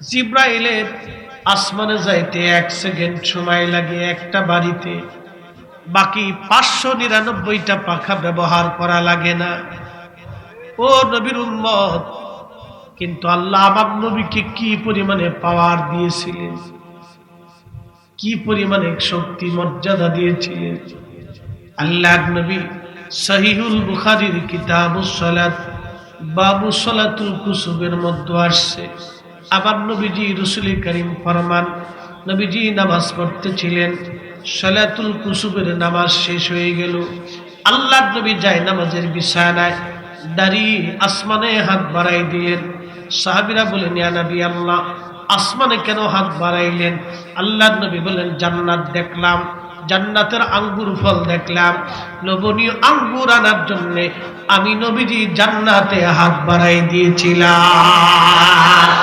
জিব্রাইলের আসমানে যাইতে এক সেকেন্ড সময় লাগে একটা বাড়িতে। বাকি পাঁচশো নিরানব্বইটা পাখা ব্যবহার করা লাগে না। ও নবীর উম্মত, কিন্তু আল্লাহ আমার নবীকে কি পরিমাণে পাওয়ার দিয়েছিলেন? কি পরিমাণে শক্তি, মর্যাদা দিয়েছিলেন? আল্লাহ নবী সহিহুল বুখারির কিতাবুস সালাত বাবু সালাতুল কুসুবের মধ্যে আসছে। আবার নবীজি রসুল করিম ফরমান। নবীজি নামাজ পড়তেছিলেন। সলাতুল কুসুবের নামাজ শেষ হয়ে গেল। আল্লাহ নবী যায় নামাজের বিছানায় দাঁড়িয়ে আসমানে হাত বাড়াই দিলেন। সাহাবিরা বলেন, ইয়া নবী আল্লাহ, আসমানে কেন হাত বাড়াইলেন? আল্লাহ নবী বলেন, জান্নাত দেখলাম, জান্নাতের আঙ্গুর ফল দেখলাম। লোভনীয় আঙ্গুর আনার জন্যে আমি নবীজি জান্নাতে হাত বাড়াই দিয়েছিলাম।